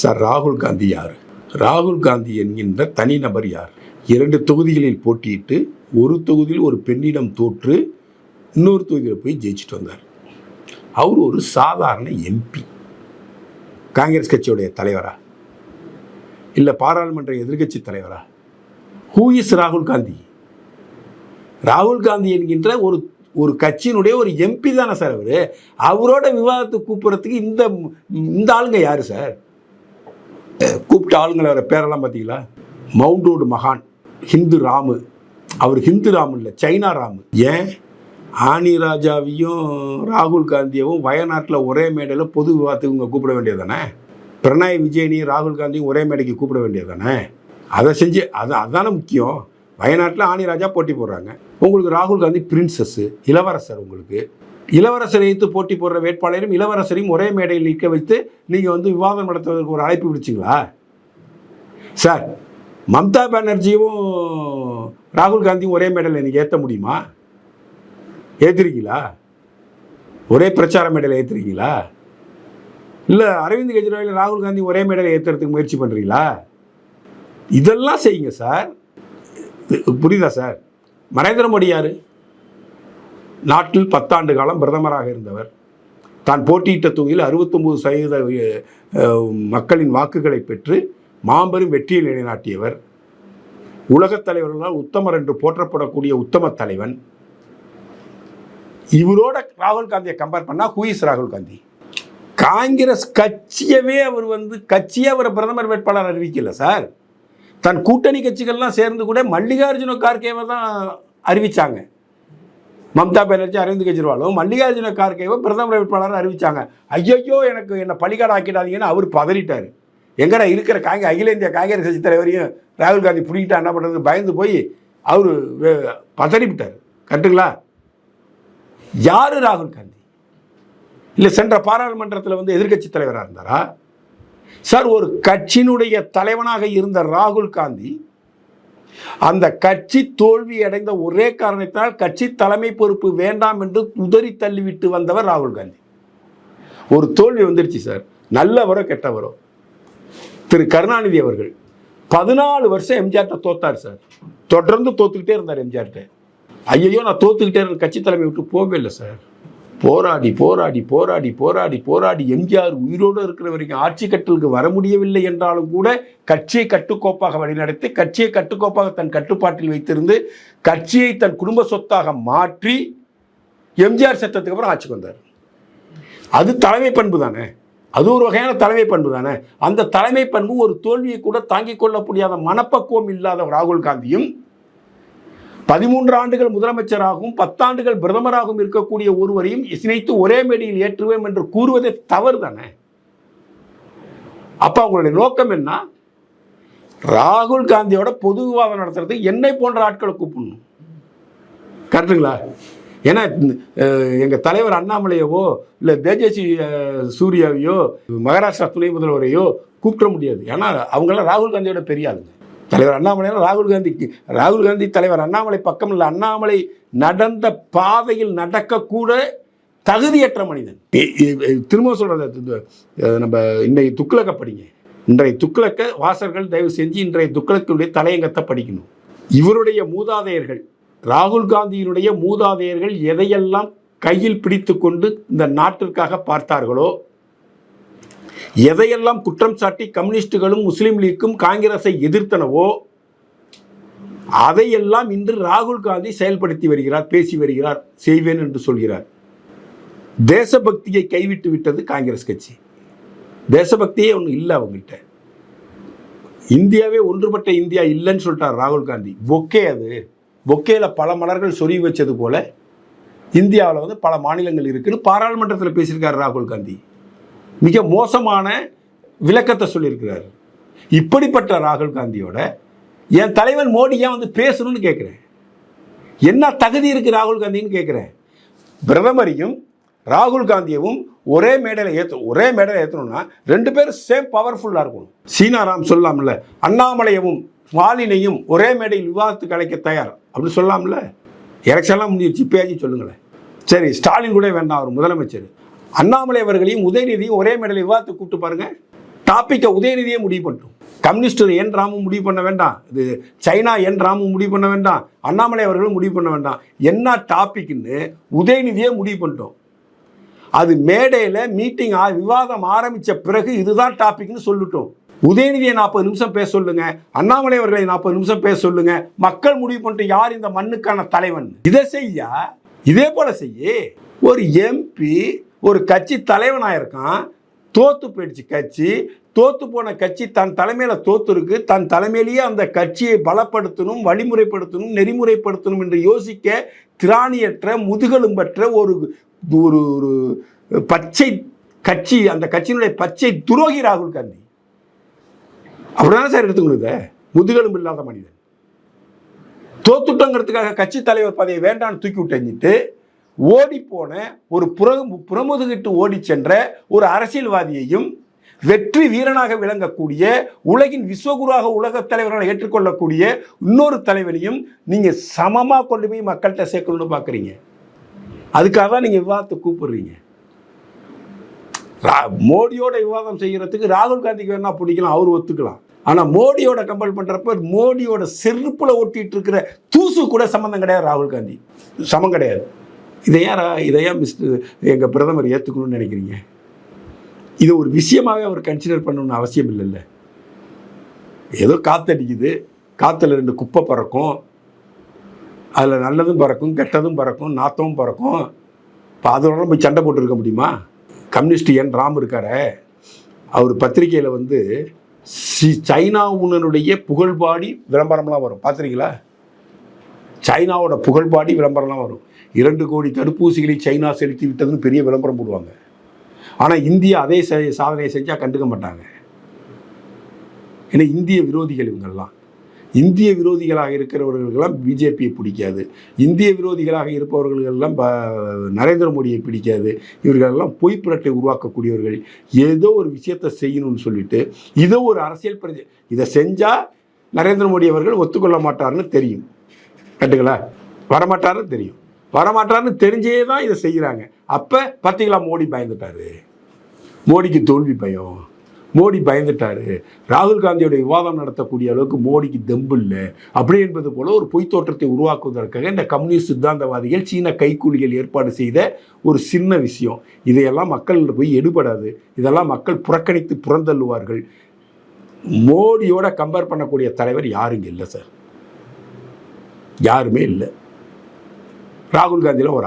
Sir ராகுல் காந்தி யார்? ராகுல் காந்தி என்கின்ற தனிநபர் யார்? இரண்டு தொகுதிகளில் போட்டியிட்டு ஒரு தொகுதியில் ஒரு பெண்ணிடம் தோற்று இன்னொரு தொகுதியில் போய் ஜெயிச்சுட்டு வந்தார். அவர் ஒரு சாதாரண எம்பி. காங்கிரஸ் கட்சியுடைய தலைவரா? இல்லை பாராளுமன்ற எதிர்கட்சி தலைவரா? ஹூ இஸ் ராகுல் காந்தி? ராகுல் காந்தி என்கின்ற ஒரு ஒரு கட்சியினுடைய ஒரு எம்பி தானே சார் அவர்? அவரோட விவாதத்தை கூப்பிட்றதுக்கு இந்த இந்த ஆளுங்க யார் சார்? கூப்பிட்ட ஆளுங்களை வர பேரெல்லாம் பார்த்தீங்களா? மவுண்ட் ரோடு மகான் ஹிந்து ராமு. அவர் ஹிந்து ராமு இல்லை சைனா ராமு. ஏன்? ஆனி ராஜாவையும் ராகுல் காந்தியவும் வயநாட்டில் ஒரே மேடையில் பொது விவாதத்துக்கு இங்கே கூப்பிட வேண்டியது தானே பிரணாய் விஜயனையும் ராகுல் காந்தியும் ஒரே மேடைக்கு கூப்பிட வேண்டியது தானே அதை செஞ்சு அது அதுதானே முக்கியம். வயநாட்டில் ஆனி ராஜா போட்டி போடுறாங்க. உங்களுக்கு ராகுல் காந்தி பிரின்சஸ்ஸு இளவரசர் உங்களுக்கு. இளவரசரை வைத்து போட்டி போடுற வேட்பாளரையும் இளவரசரையும் ஒரே மேடையில் நிற்க வைத்து நீங்கள் வந்து விவாதம் நடத்துவதற்கு ஒரு அழைப்பு விடுச்சிங்களா? சார் மம்தா பானர்ஜியும் ராகுல் காந்தியும் ஒரே மேடையில் எனக்கு ஏற்ற முடியுமா? ஏற்றிருக்கீங்களா ஒரே பிரச்சார மேடையில் ஏற்றுறீங்களா இல்லை அரவிந்த் கெஜ்ரிவால் ராகுல் காந்தி ஒரே மேடையில் ஏற்றுறதுக்கு முயற்சி பண்ணுறீங்களா இதெல்லாம் செய்யுங்க சார். புரியுதா சார்? நரேந்திர மோடி யார்? நாட்டில் பத்தாண்டு காலம் பிரதமராக இருந்தவர். தான் போட்டியிட்ட தொகுதியில் அறுபத்தொம்பது சதவீத மக்களின் வாக்குகளை பெற்று மாபெரும் வெற்றியை நிலைநாட்டியவர். உலகத் தலைவர்களால் உத்தமர் என்று போற்றப்படக்கூடிய உத்தம தலைவன். இவரோட ராகுல் காந்தியை கம்பேர் பண்ணால் ஹூ இஸ் ராகுல் காந்தி? காங்கிரஸ் கட்சியவே அவர் வந்து கட்சியே அவரை பிரதமர் வேட்பாளர் அறிவிக்கல சார். தன் கூட்டணி கட்சிகள்லாம் சேர்ந்து கூட மல்லிகார்ஜுன கார்கேவை தான் அறிவித்தாங்க மம்தா பானர்ஜி அரவிந்த் கெஜ்ரிவாலும் மல்லிகார்ஜுன கார்கேவை பிரதமர் வேட்பாளர் அறிவிச்சாங்க. ஐயோ எனக்கு என்னை பலிகாடு ஆக்கிடாதீங்கன்னு அவர் பதறிட்டார். எங்கடா இருக்கிற காங்கிரஸ் அகில இந்திய காங்கிரஸ் கட்சி தலைவரையும் ராகுல் காந்தி பிடிக்கிட்டா என்ன பண்ணுறது பயந்து போய் அவர் பதறிவிட்டார். கரெக்டுங்களா யார் ராகுல் காந்தி? இல்லை சென்ற பாராளுமன்றத்தில் வந்து எதிர்க்கட்சி தலைவராக இருந்தாரா? சார் ஒரு கட்சியினுடைய தலைவனாக இருந்த ராகுல் காந்தி அந்த கட்சி தோல்வி அடைந்த ஒரே காரணத்தினால் கட்சி தலைமை பொறுப்பு வேண்டாம் என்று உதறி தள்ளிவிட்டு வந்தவர் ராகுல் காந்தி. ஒரு தோல்வி வந்துருச்சு சார். நல்லவரோ கெட்டவரோ திரு கருணாநிதி அவர்கள் பதினாலு வருஷம் எம்ஜிஆர்ட்ட தோத்தார் சார். தொடர்ந்து தோத்துக்கிட்டே இருந்தார் எம்ஜிஆர்ட்ட ஐயோ நான் தோத்துக்கிட்டே இருந்த கட்சி தலைமை விட்டு போகவே இல்லை சார். போராடி போராடி போராடி போராடி போராடி எம்ஜிஆர் உயிரோடு இருக்கிற வரைக்கும் ஆட்சி கட்டலுக்கு வர முடியவில்லை என்றாலும் கூட கட்சியை கட்டுக்கோப்பாக வழிநடத்தி கட்சியை கட்டுக்கோப்பாக தன் கட்டுப்பாட்டில் வைத்திருந்து கட்சியை தன் குடும்ப சொத்தாக மாற்றி எம்ஜிஆர் சட்டத்துக்கு அப்புறம் ஆட்சிக்கு வந்தார். அது தலைமை பண்பு தானே. அது ஒரு வகையான தலைமை பண்பு தானே. அந்த தலைமை பண்பு ஒரு தோல்வியை கூட தாங்கிக் கொள்ள முடியாத மனப்பக்குவம் இல்லாத ராகுல் காந்தியும் பதிமூன்று ஆண்டுகள் முதலமைச்சராகவும் பத்தாண்டுகள் பிரதமராகவும் இருக்கக்கூடிய ஒருவரையும் இணைத்து ஒரே மேடையில் ஏற்றுவேன் என்று கூறுவதே தவறு தானே அப்ப அவங்களுடைய நோக்கம் என்ன? ராகுல் காந்தியோட பொது விவாதம் நடத்துறது என்னை போன்ற ஆட்களை கூப்பிடணும். கரெக்டுங்களா ஏன்னா எங்கள் தலைவர் அண்ணாமலையவோ இல்லை தேஜஸ்வி சூர்யாவையோ மகாராஷ்டிரா துணை முதல்வரையோ கூப்பிட முடியாது. ஏன்னா அவங்களாம் ராகுல் காந்தியோட பெரிய ஆளுங்க. தலைவர் அண்ணாமலை ராகுல் காந்திக்கு ராகுல் காந்தி தலைவர் அண்ணாமலை பக்கம் இல்லை அண்ணாமலை நடந்த பாதையில் நடக்கக்கூட தகுதியற்ற மனிதன். திரும்ப சொல்றது நம்ம இன்றைய துக்ளக்க படிங்க இன்றைய துக்ளக்க வாசர்கள் தயவு செஞ்சு இன்றைய துக்ளக்கினுடைய தலையங்கத்தை படிக்கணும். இவருடைய மூதாதையர்கள் ராகுல் காந்தியினுடைய மூதாதையர்கள் எதையெல்லாம் கையில் பிடித்து கொண்டு இந்த நாட்டிற்காக பார்த்தார்களோ எதையெல்லாம் குற்றம் சாட்டி கம்யூனிஸ்டுகளும் முஸ்லீம் லீக்கும் காங்கிரஸை எதிர்த்தனவோ அதையெல்லாம் இன்று ராகுல் காந்தி செயல்படுத்தி வருகிறார் பேசி வருகிறார் செய்வேன் என்று சொல்கிறார். தேசபக்தியை கைவிட்டு விட்டது காங்கிரஸ் கட்சி. தேசபக்தியே ஒன்றும் இல்லை அவங்ககிட்ட இந்தியாவே ஒன்றுபட்ட இந்தியா இல்லைன்னு சொல்லிட்டார் ராகுல் காந்தி. பொக்கே அது. பொக்கேல பல மலர்கள் சொருகி வச்சது போல இந்தியாவில் வந்து பல மாநிலங்கள் இருக்குன்னு பாராளுமன்றத்தில் பேசியிருக்கார் ராகுல் காந்தி. மிக மோசமான விளக்கத்தை சொல்லியிருக்கிறார். இப்படிப்பட்ட ராகுல் காந்தியோட என் தலைவன் மோடி ஏன் வந்து பேசணும்னு கேட்குறேன்? என்ன தகுதி இருக்குது ராகுல் காந்தின்னு கேட்குறேன்? பிரதமரையும் ராகுல் காந்தியவும் ஒரே மேடையில் ஏற்ற ஒரே மேடையில் ஏற்றணும்னா ரெண்டு பேரும் சேம் பவர்ஃபுல்லாக இருக்கணும். சீனாராம் சொல்லலாம்ல அண்ணாமலையவும் ஸ்டாலினையும் ஒரே மேடையில் விவாதத்துக்கு அழைக்க தயார். அப்படின்னு சொல்லலாம்ல எலெக்ஷன்லாம் முடிஞ்சிருச்சு பேஜி சொல்லுங்களேன். சரி ஸ்டாலின் கூட வேண்டாம் அவர் முதலமைச்சர். அண்ணாமலை அவர்களையும் உதயநிதியும் ஒரே மேடையில் விவாதத்துக்கு கூப்பிட்டு பாருங்க. டாப்பிக்கை உதயநிதியே முடிவு பண்ணிட்டோம். கம்யூனிஸ்ட் என் ராமும் முடிவு பண்ண வேண்டாம். இது சைனா என் ராமும் முடிவு பண்ண வேண்டாம். அண்ணாமலை அவர்களும் முடிவு பண்ண வேண்டாம். என்ன டாபிக்னு உதயநிதியே முடிவு பண்ணிட்டோம். அது மேடையில் மீட்டிங் விவாதம் ஆரம்பித்த பிறகு இதுதான் டாபிக்னு சொல்லிட்டோம். உதயநிதியை நாற்பது நிமிஷம் பேச சொல்லுங்க. அண்ணாமலை அவர்களை நாற்பது நிமிஷம் பேச சொல்லுங்க. மக்கள் முடிவு பண்ணிட்டு யார் இந்த மண்ணுக்கான தலைவன்? இதை செய்யா? இதே போல செய்ய. ஒரு எம்பி ஒரு கட்சி தலைவனாக இருக்கான் தோத்து போயிடுச்சு கட்சி தோத்து போன கட்சி தன் தலைமையில் தோத்து இருக்கு தன் தலைமையிலேயே அந்த கட்சியை பலப்படுத்தணும் வழிமுறைப்படுத்தணும் நெறிமுறைப்படுத்தணும் என்று யோசிக்க திராணியற்ற முதுகெலும்பற்ற ஒரு ஒரு ஒரு பச்சை கட்சி அந்த கட்சியினுடைய பச்சை துரோகி ராகுல் காந்தி. அப்படிதானே சார் எடுத்துக்கணுது முதுகெலும்பு இல்லாத மனிதன். தோத்துட்டோங்கிறதுக்காக கட்சி தலைவர் பதவியை வேண்டான்னு தூக்கி விட்டு ஓடிப்போன ஒரு புற புறமுதுகிட்டு ஓடி சென்ற ஒரு அரசியல்வாதியையும் வெற்றி வீரனாக விளங்கக்கூடிய உலகின் விஸ்வகுருவாக உலகத் தலைவராக ஏற்றுக்கொள்ளக்கூடிய இன்னொரு தலைவனையும் நீங்கள் சமமாக கொண்டு போய் மக்கள்கிட்ட சேர்க்கணும்னு பார்க்குறீங்க அதுக்காக தான் நீங்கள் விவாதத்தை கூப்பிடுறீங்க. மோடியோட விவாதம் செய்கிறதுக்கு ராகுல் காந்திக்கு வேணா பிடிக்கலாம் அவர் ஒத்துக்கலாம். ஆனால் மோடியோட கம்பல் பண்ணுறப்ப மோடியோட செருப்பில் ஒட்டிட்டு இருக்கிற தூசு கூட சம்மந்தம் கிடையாது ராகுல் காந்தி. சமம் கிடையாது. இதை ஏன் ரா- மிஸ்டர் எங்கள் பிரதமர் ஏற்றுக்கணும்னு நினைக்கிறீங்க? இது ஒரு விஷயமாகவே அவர் கன்சிடர் பண்ணணும்னு அவசியம் இல்லைல்ல. ஏதோ காத்தடிக்குது காற்றுல ரெண்டு குப்பை பறக்கும். அதில் நல்லதும் பறக்கும் கெட்டதும் பறக்கும் நாத்தமும் பறக்கும். இப்போ அதோட போய் சண்டை போட்டு இருக்க முடியுமா? கம்யூனிஸ்ட் என் ராம் இருக்கார. அவர் பத்திரிக்கையில் வந்து சி சைனா உன்னனுடைய புகழ்பாடி விளம்பரம்லாம் வரும். பார்த்துருக்கீங்களா சைனாவோட புகழ்பாடி விளம்பரம்லாம் வரும். இரண்டு கோடி தடுப்பூசிகளை சைனா செலுத்தி விட்டதுன்னு பெரிய விளம்பரம் போடுவாங்க. ஆனால் இந்தியா அதே சாதனையை செஞ்சால் கண்டுக்க மாட்டாங்க. ஏன்னா இந்திய விரோதிகள் இவங்கெல்லாம். இந்திய விரோதிகளாக இருக்கிறவர்களுக்கெல்லாம் பிஜேபியை பிடிக்காது. இந்திய விரோதிகளாக இருப்பவர்களுக்கெல்லாம் ப- நரேந்திர மோடியை பிடிக்காது. இவர்களெல்லாம் பொய் புரட்டை உருவாக்கக்கூடியவர்கள். ஏதோ ஒரு விஷயத்தை செய்யணும்னு சொல்லிட்டு இதோ ஒரு அரசியல் பிரதி இதை செஞ்சால் நரேந்திர மோடி அவர்கள் ஒத்துக்கொள்ள மாட்டார்னு தெரியும். கட்டுங்களா வரமாட்டாருன்னு தெரியும். வரமாட்டாருன்னு தெரிஞ்சே தான் இதை செய்கிறாங்க. அப்போ பார்த்தீங்களா மோடி பயந்துட்டாரு. மோடிக்கு தோல்வி பயம். மோடி பயந்துட்டாரு. ராகுல் காந்தியோட விவாதம் நடத்தக்கூடிய அளவுக்கு மோடிக்கு தெம்பு இல்லை. அப்படி என்பது போல ஒரு பொய் தோற்றத்தை உருவாக்குவதற்காக இந்த கம்யூனிஸ்ட் சித்தாந்தவாதிகள் சீன கைக்கூலிகள் ஏற்பாடு செய்த ஒரு சின்ன விஷயம். இதையெல்லாம் மக்கள் போய் எடுபடாது. இதெல்லாம் மக்கள் புறக்கணித்து புறந்தள்ளுவார்கள். மோடியோட கம்பேர் பண்ணக்கூடிய தலைவர் யாருங்க இல்லை சார் யாருமே இல்லை. ராகுல் காந்தியில் ஒரு